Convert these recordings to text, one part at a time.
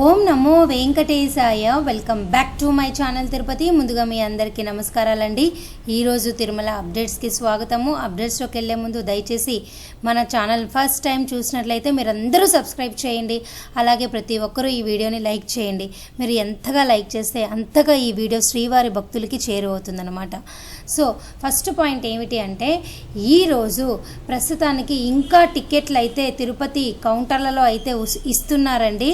ఓం నమో వెంకటేశాయ. Welcome back to my channel Tirupati. ముందుగా మీ అందరికీ నమస్కారాలండి. ఈరోజు తిరుమల అప్డేట్స్కి స్వాగతము. అప్డేట్స్లోకి వెళ్ళే ముందు దయచేసి మన ఛానల్ ఫస్ట్ టైం చూసినట్లయితే మీరు అందరూ సబ్స్క్రైబ్ చేయండి. అలాగే ప్రతి ఒక్కరూ ఈ వీడియోని లైక్ చేయండి. మీరు ఎంతగా లైక్ చేస్తే అంతగా ఈ వీడియో శ్రీవారి భక్తులకి చేరువవుతుందన్నమాట. సో ఫస్ట్ పాయింట్ ఏమిటి అంటే ఈరోజు ప్రస్తుతానికి ఇంకా టికెట్లు అయితే తిరుపతి కౌంటర్లలో అయితే ఇస్తున్నారండి.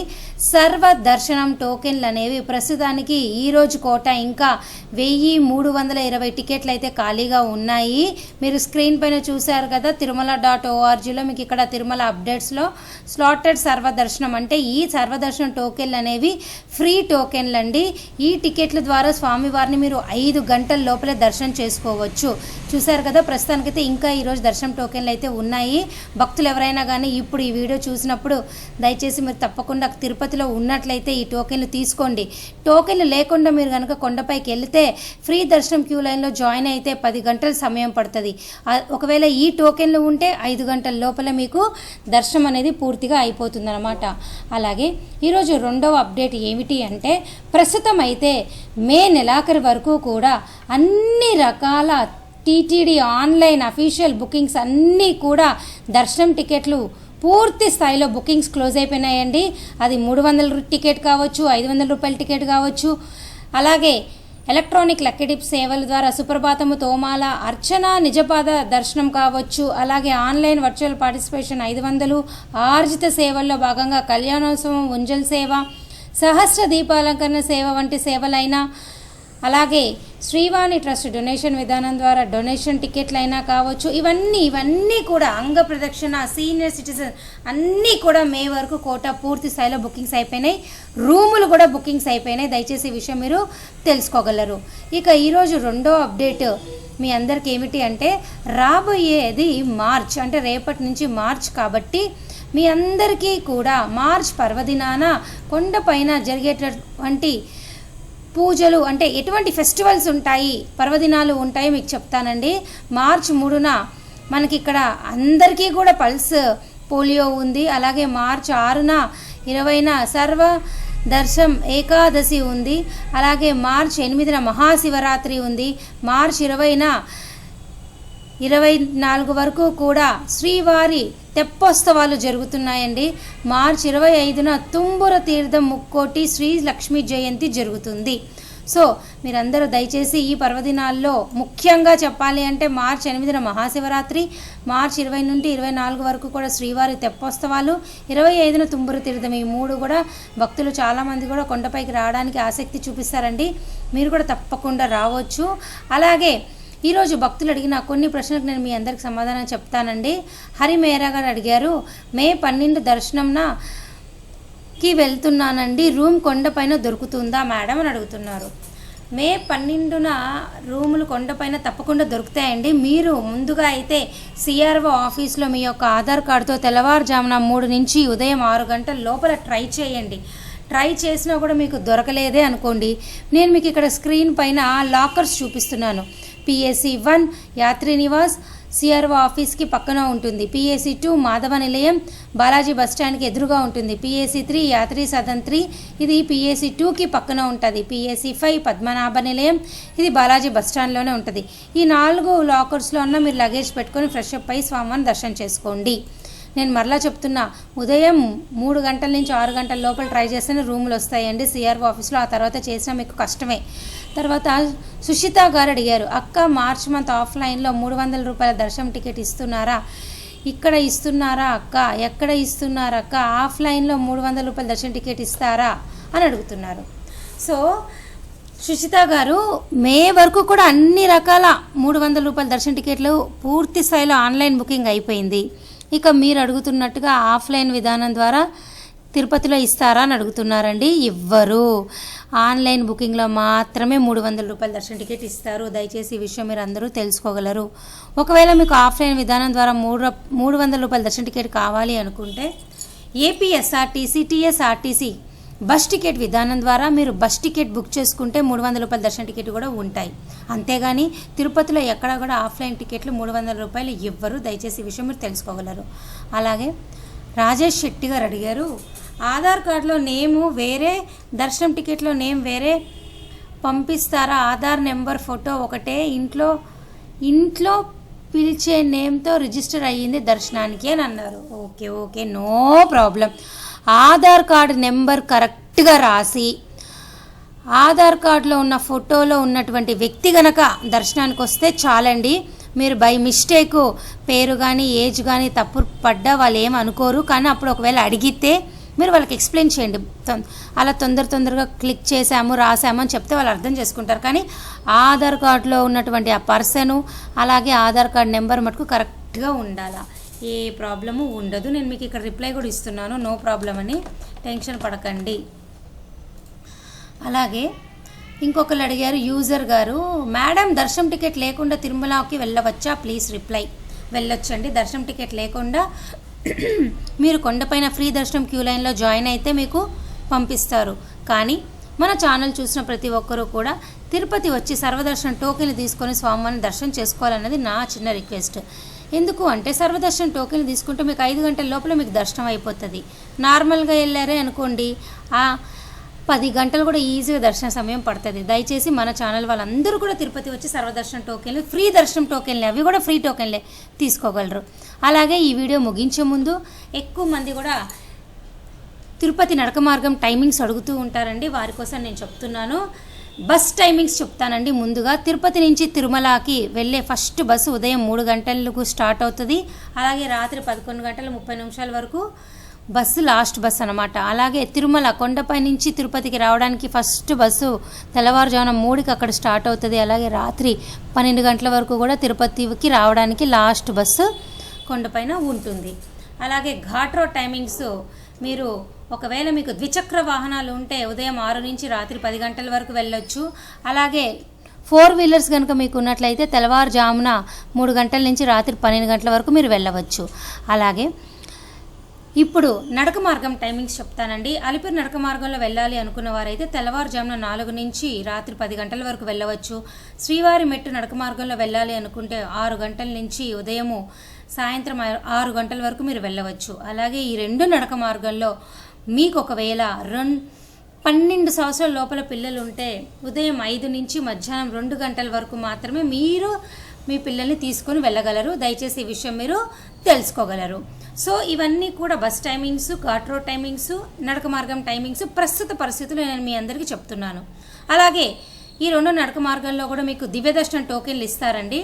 సార్ సర్వ దర్శనం టోకెన్లు అనేవి ప్రస్తుతానికి ఈరోజు కోట ఇంకా వెయ్యి మూడు వందల ఇరవై టికెట్లు అయితే ఖాళీగా ఉన్నాయి. మీరు స్క్రీన్ పైన చూశారు కదా తిరుమల డాట్ ఓఆర్జీలో మీకు ఇక్కడ తిరుమల అప్డేట్స్లో స్లాటెడ్ సర్వదర్శనం అంటే ఈ సర్వదర్శనం టోకెన్లు అనేవి ఫ్రీ టోకెన్లు అండి. ఈ టికెట్ల ద్వారా స్వామివారిని మీరు ఐదు గంటల లోపలే దర్శనం చేసుకోవచ్చు. చూశారు కదా ప్రస్తుతానికైతే ఇంకా ఈరోజు దర్శనం టోకెన్లు అయితే ఉన్నాయి. భక్తులు ఎవరైనా కానీ ఇప్పుడు ఈ వీడియో చూసినప్పుడు దయచేసి మీరు తప్పకుండా తిరుపతిలో ఉన్నట్లయితే ఈ టోకెన్లు తీసుకోండి. టోకెన్లు లేకుండా మీరు కనుక కొండపైకి వెళ్తే ఫ్రీ దర్శనం క్యూ లైన్లో జాయిన్ అయితే పది గంటల సమయం పడుతుంది. ఒకవేళ ఈ టోకెన్లు ఉంటే ఐదు గంటల లోపల మీకు దర్శనం అనేది పూర్తిగా అయిపోతుంది అనమాట అలాగే ఈరోజు రెండవ అప్డేట్ ఏమిటి అంటే ప్రస్తుతం అయితే మే నెలాఖరు వరకు కూడా అన్ని రకాల టీటీడీ ఆన్లైన్ అఫీషియల్ బుకింగ్స్ అన్నీ కూడా దర్శనం టికెట్లు పూర్తి స్థాయిలో బుకింగ్స్ క్లోజ్ అయిపోయినాయండి. అది మూడు వందల టికెట్ కావచ్చు ఐదు వందల రూపాయల టికెట్ కావచ్చు. అలాగే ఎలక్ట్రానిక్ లక్కడిప్ సేవల ద్వారా సుప్రభాతము తోమాల అర్చన నిజపాద దర్శనం కావచ్చు. అలాగే ఆన్లైన్ వర్చువల్ పార్టిసిపేషన్ ఐదు వందలు. ఆర్జిత సేవల్లో భాగంగా కళ్యాణోత్సవం ఉంజల్ సేవ సహస్ర దీపాలంకరణ సేవ వంటి సేవలైనా అలాగే శ్రీవాణి ట్రస్ట్ డొనేషన్ విధానం ద్వారా డొనేషన్ టికెట్లైనా కావచ్చు ఇవన్నీ ఇవన్నీ కూడా అంగ ప్రదక్షిణ సీనియర్ సిటిజన్ అన్నీ కూడా మే వరకు కోట పూర్తి స్థాయిలో బుకింగ్స్ అయిపోయినాయి. రూములు కూడా బుకింగ్స్ అయిపోయినాయి. దయచేసి విషయం మీరు తెలుసుకోగలరు. ఇక ఈరోజు రెండో అప్డేట్ మీ అందరికి ఏమిటి అంటే రాబోయేది మార్చ్ అంటే రేపటి నుంచి మార్చ్ కాబట్టి మీ అందరికీ కూడా మార్చ్ పర్వదినాన కొండపైన జరిగేటటువంటి పూజలు అంటే ఎటువంటి ఫెస్టివల్స్ ఉంటాయి పర్వదినాలు ఉంటాయో మీకు చెప్తానండి. మార్చ్ మూడున మనకి ఇక్కడ అందరికీ కూడా పల్స్ పోలియో ఉంది. అలాగే మార్చ్ ఆరున ఇరవైన సర్వ దర్శం ఏకాదశి ఉంది. అలాగే మార్చ్ ఎనిమిదిన మహాశివరాత్రి ఉంది. మార్చ్ ఇరవైన ఇరవై నాలుగు వరకు కూడా శ్రీవారి తెప్పోత్సవాలు జరుగుతున్నాయండి. మార్చి ఇరవై ఐదున తుంబుర తీర్థం ముక్కోటి శ్రీ లక్ష్మీ జయంతి జరుగుతుంది. సో మీరందరూ దయచేసి ఈ పర్వదినాల్లో ముఖ్యంగా చెప్పాలి అంటే మార్చి ఎనిమిదిన మహాశివరాత్రి మార్చి ఇరవై నుండి ఇరవై నాలుగు వరకు కూడా శ్రీవారి తెప్పోత్సవాలు ఇరవై ఐదున తుంబుర తీర్థం ఈ మూడు కూడా భక్తులు చాలామంది కూడా కొండపైకి రావడానికి ఆసక్తి చూపిస్తారండి. మీరు కూడా తప్పకుండా రావచ్చు. అలాగే ఈరోజు భక్తులు అడిగిన కొన్ని ప్రశ్నలకు నేను మీ అందరికి సమాధానం చెప్తానండి. హరి మేరా గారు అడిగారు మే పన్నెండు దర్శనంన కి వెళ్తున్నానండి. రూమ్ కొండపైన దొరుకుతుందా మేడం? అని అడుగుతున్నారు. మే పన్నెండున రూములు కొండపైన తప్పకుండా దొరుకుతాయండి. మీరు ముందుగా అయితే సిఆర్ఓ ఆఫీస్లో మీ యొక్క ఆధార్ కార్డుతో తెల్లవారుజామున మూడు నుంచి ఉదయం ఆరు గంటల లోపల ట్రై చేయండి. ట్రై చేసినా కూడా మీకు దొరకలేదే అనుకోండి. నేను మీకు ఇక్కడ స్క్రీన్ పైన లాకర్స్ చూపిస్తున్నాను. PSC one Yatri Niwas CRO ఆఫీస్కి పక్కన ఉంటుంది. పిఎస్సి టూ మాధవ నిలయం బాలాజీ బస్ స్టాండ్కి ఎదురుగా ఉంటుంది. PSC three Yatri Sadan three ఇది పిఎస్సి టూకి పక్కన ఉంటుంది. పిఎస్సి ఫైవ్ పద్మనాభ నిలయం ఇది బాలాజీ బస్ స్టాండ్లోనే ఉంటుంది. ఈ నాలుగు లాకర్స్లో ఉన్న మీరు లగేజ్ పెట్టుకొని ఫ్రెష్ అప్ అయి స్వామివారిని దర్శనం చేసుకోండి. నేను మరలా చెప్తున్నా ఉదయం మూడు గంటల నుంచి ఆరు గంటల లోపల ట్రై చేస్తేనే రూములు వస్తాయండి. సిఆర్ఓ ఆఫీస్లో ఆ తర్వాత చేసినా మీకు కష్టమే. తర్వాత సుషిత గారు అడిగారు అక్క మార్చ్ మంత్ ఆఫ్లైన్లో మూడు వందల రూపాయల దర్శనం టికెట్ ఇస్తున్నారా? ఇక్కడ ఇస్తున్నారా అక్క? ఎక్కడ ఇస్తున్నారా అక్క? ఆఫ్లైన్లో మూడు వందల రూపాయల దర్శనం టికెట్ ఇస్తారా? అని అడుగుతున్నారు. సో సుచిత గారు మే వరకు కూడా అన్ని రకాల మూడు వందల రూపాయల దర్శన టికెట్లు పూర్తి స్థాయిలో ఆన్లైన్ బుకింగ్ అయిపోయింది. ఇక మీరు అడుగుతున్నట్టుగా ఆఫ్లైన్ విధానం ద్వారా తిరుపతిలో ఇస్తారా అని అడుగుతున్నారండి. ఇవ్వరు. ఆన్లైన్ బుకింగ్లో మాత్రమే మూడు వందల రూపాయల దర్శన టికెట్ ఇస్తారు. దయచేసి ఈ విషయం మీరు అందరూ తెలుసుకోగలరు. ఒకవేళ మీకు ఆఫ్లైన్ విధానం ద్వారా మూడు మూడు వందల రూపాయల దర్శన టికెట్ కావాలి అనుకుంటే ఏపీఎస్ఆర్టీసీ టీఎస్ఆర్టీసీ బస్ టికెట్ విధానం ద్వారా మీరు బస్ టికెట్ బుక్ చేసుకుంటే మూడు వందల రూపాయల దర్శన టికెట్ కూడా ఉంటాయి. అంతేగాని తిరుపతిలో ఎక్కడ కూడా ఆఫ్లైన్ టికెట్లు మూడు వందల రూపాయలు ఇవ్వరు. దయచేసి ఈ విషయం మీరు తెలుసుకోగలరు. అలాగే రాజేష్ శెట్టి గారు అడిగారు ఆధార్ కార్డులో నేము వేరే దర్శనం టికెట్లో నేమ్ వేరే పంపిస్తారా? ఆధార్ నెంబర్ ఫోటో ఒకటే. ఇంట్లో ఇంట్లో పిలిచే నేమ్తో రిజిస్టర్ అయ్యింది దర్శనానికి అని అన్నారు. Okay okay no problem. Aadhaar card number కరెక్ట్గా రాసి ఆధార్ కార్డులో ఉన్న ఫోటోలో ఉన్నటువంటి వ్యక్తి గనక దర్శనానికి వస్తే చాలండి. మీరు బై మిస్టేక్ పేరు కానీ ఏజ్ కానీ తప్పు పడ్డా వాళ్ళు ఏం అనుకోరు. కానీ అప్పుడు ఒకవేళ అడిగితే మీరు వాళ్ళకి ఎక్స్ప్లెయిన్ చేయండి. తొం- అలా తొందర తొందరగా క్లిక్ చేశాము రాసాము అని చెప్తే వాళ్ళు అర్థం చేసుకుంటారు. కానీ ఆధార్ కార్డులో ఉన్నటువంటి ఆ పర్సను అలాగే ఆధార్ కార్డ్ నెంబర్ మటుకు కరెక్ట్గా ఉండాలా? ఏ ప్రాబ్లము ఉండదు. నేను మీకు ఇక్కడ రిప్లై కూడా ఇస్తున్నాను. నో ప్రాబ్లం అని. టెన్షన్ పడకండి. అలాగే ఇంకొకరు అడిగారు యూజర్ గారు మేడం దర్శనం టికెట్ లేకుండా తిరుమలకి వెళ్ళవచ్చా? Please reply. వెళ్ళొచ్చండి. దర్శనం టికెట్ లేకుండా మీరు కొండపైన ఫ్రీ దర్శనం క్యూ లైన్లో జాయిన్ అయితే మీకు పంపిస్తారు. కానీ మన ఛానల్ చూసిన ప్రతి ఒక్కరూ కూడా తిరుపతి వచ్చి సర్వదర్శనం టోకెన్లు తీసుకొని స్వామివారిని దర్శనం చేసుకోవాలన్నది నా చిన్న రిక్వెస్ట్. ఎందుకు అంటే సర్వదర్శనం టోకెన్లు తీసుకుంటే మీకు ఐదు గంటల లోపల మీకు దర్శనం అయిపోతుంది. నార్మల్గా వెళ్ళారే అనుకోండి ఆ పది గంటలు కూడా ఈజీగా దర్శన సమయం పడుతుంది. దయచేసి మన ఛానల్ వాళ్ళందరూ కూడా తిరుపతి వచ్చి సర్వదర్శనం టోకెన్లు ఫ్రీ దర్శనం టోకెన్లే అవి కూడా ఫ్రీ టోకెన్లే తీసుకోగలరు. అలాగే ఈ వీడియో ముగించే ముందు ఎక్కువ మంది కూడా తిరుపతి నడక మార్గం టైమింగ్స్ అడుగుతూ ఉంటారండి. వారి కోసం నేను చెప్తున్నాను. బస్ టైమింగ్స్ చెప్తానండి ముందుగా. తిరుపతి నుంచి తిరుమలకి వెళ్ళే ఫస్ట్ బస్సు ఉదయం మూడు గంటలకు స్టార్ట్ అవుతుంది. అలాగే రాత్రి పదకొండు గంటల ముప్పై నిమిషాల వరకు బస్సు లాస్ట్ బస్ అనమాట అలాగే తిరుమల కొండపై నుంచి తిరుపతికి రావడానికి ఫస్ట్ బస్సు తెల్లవారుజామున మూడుకి అక్కడ స్టార్ట్ అవుతుంది. అలాగే రాత్రి పన్నెండు గంటల వరకు కూడా తిరుపతికి రావడానికి లాస్ట్ బస్సు కొండపైన ఉంటుంది. అలాగే ఘాట్ రోడ్ టైమింగ్స్ మీరు ఒకవేళ మీకు ద్విచక్ర వాహనాలు ఉంటే ఉదయం ఆరు నుంచి రాత్రి పది గంటల వరకు వెళ్ళొచ్చు. అలాగే ఫోర్ వీలర్స్ కనుక మీకు ఉన్నట్లయితే తెల్లవారుజామున మూడు గంటల నుంచి రాత్రి పన్నెండు గంటల వరకు మీరు వెళ్ళవచ్చు. అలాగే ఇప్పుడు నడక మార్గం టైమింగ్స్ చెప్తానండి. అలిపిరి నడక మార్గంలో వెళ్ళాలి అనుకున్న వారైతే తెల్లవారుజామున నాలుగు నుంచి రాత్రి పది గంటల వరకు వెళ్ళవచ్చు. శ్రీవారి మెట్టు నడక మార్గంలో వెళ్ళాలి అనుకుంటే ఆరు గంటల నుంచి ఉదయము సాయంత్రం ఆరు గంటల వరకు మీరు వెళ్ళవచ్చు. అలాగే ఈ రెండు నడక మార్గంలో మీకు ఒకవేళ రెం పన్నెండు సంవత్సరాల లోపల పిల్లలు ఉంటే ఉదయం ఐదు నుంచి మధ్యాహ్నం రెండు గంటల వరకు మాత్రమే మీరు మీ పిల్లల్ని తీసుకొని వెళ్ళగలరు. దయచేసి ఈ విషయం మీరు తెలుసుకోగలరు. సో ఇవన్నీ కూడా bus timings ghat road timings నడక మార్గం టైమింగ్స్ ప్రస్తుత పరిస్థితులు నేను మీ అందరికీ చెప్తున్నాను. అలాగే ఈ రెండు నడక మార్గంలో కూడా మీకు దివ్యదర్శనం టోకెన్లు ఇస్తారండి.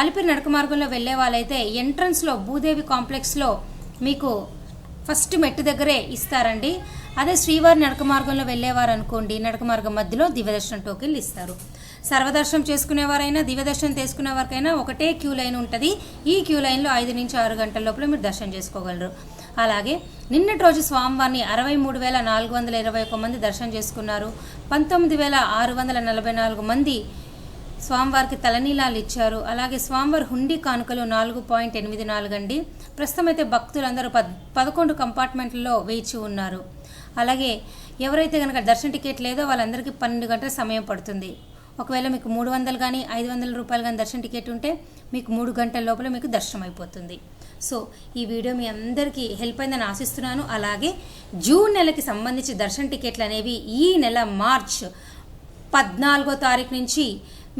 అలిపిరి నడక మార్గంలో వెళ్ళే వాళ్ళైతే ఎంట్రన్స్లో భూదేవి కాంప్లెక్స్లో మీకు ఫస్ట్ మెట్టు దగ్గరే ఇస్తారండి. అదే శ్రీవారి నడక మార్గంలో వెళ్ళేవారు అనుకోండి నడక మార్గం మధ్యలో దివ్యదర్శనం టోకెన్లు ఇస్తారు. సర్వదర్శనం చేసుకునేవారైనా దివ్యదర్శనం తీసుకునే వారికైనా ఒకటే క్యూ లైన్ ఉంటుంది. ఈ క్యూ లైన్లో ఐదు నుంచి ఆరు గంటల లోపల మీరు దర్శనం చేసుకోగలరు. అలాగే నిన్నటి రోజు స్వామివారిని అరవై మూడు వేల నాలుగు వందల ఇరవై ఒక్క మంది దర్శనం చేసుకున్నారు. పంతొమ్మిది వేల ఆరు వందల నలభై నాలుగు మంది స్వామివారికి తలనీలాలు ఇచ్చారు. అలాగే స్వామివారి హుండీ కానుకలు నాలుగు పాయింట్ ఎనిమిది నాలుగు అండి. ప్రస్తుతం అయితే భక్తులందరూ పద్ పదకొండు కంపార్ట్మెంట్లలో వేచి ఉన్నారు. అలాగే ఎవరైతే కనుక దర్శన టికెట్ లేదో వాళ్ళందరికీ పన్నెండు గంటల సమయం పడుతుంది. ఒకవేళ మీకు మూడు వందలు కానీ ఐదు వందల రూపాయలు కానీ దర్శన టికెట్ ఉంటే మీకు మూడు గంటల లోపల మీకు దర్శనం అయిపోతుంది. సో ఈ వీడియో మీ అందరికీ హెల్ప్ అయిందని ఆశిస్తున్నాను. అలాగే జూన్ నెలకి సంబంధించి దర్శన టికెట్లు అనేవి ఈ నెల మార్చ్ పద్నాలుగో తారీఖు నుంచి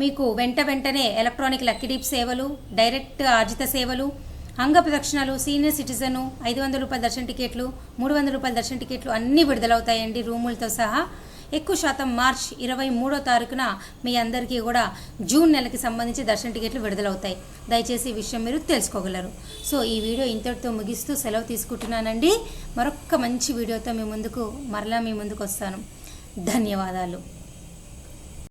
మీకు వెంట వెంటనే ఎలక్ట్రానిక్ లక్కీడీప్ సేవలు డైరెక్ట్ ఆర్జిత సేవలు అంగ ప్రదక్షిణలు సీనియర్ సిటిజను ఐదు వందల రూపాయల దర్శన టికెట్లు మూడు వందల రూపాయల దర్శన టికెట్లు అన్నీ విడుదలవుతాయండి రూములతో సహా. ఎక్కువ శాతం మార్చ్ ఇరవై మూడో తారీఖున మీ అందరికీ కూడా జూన్ నెలకి సంబంధించి దర్శన టికెట్లు విడుదలవుతాయి. దయచేసి ఈ విషయం మీరు తెలుసుకోగలరు. సో ఈ వీడియో ఇంతటితో ముగిస్తూ సెలవు తీసుకుంటున్నానండి. మరొక్క మంచి వీడియోతో మీ ముందుకు మరలా మీ ముందుకు వస్తాను. ధన్యవాదాలు.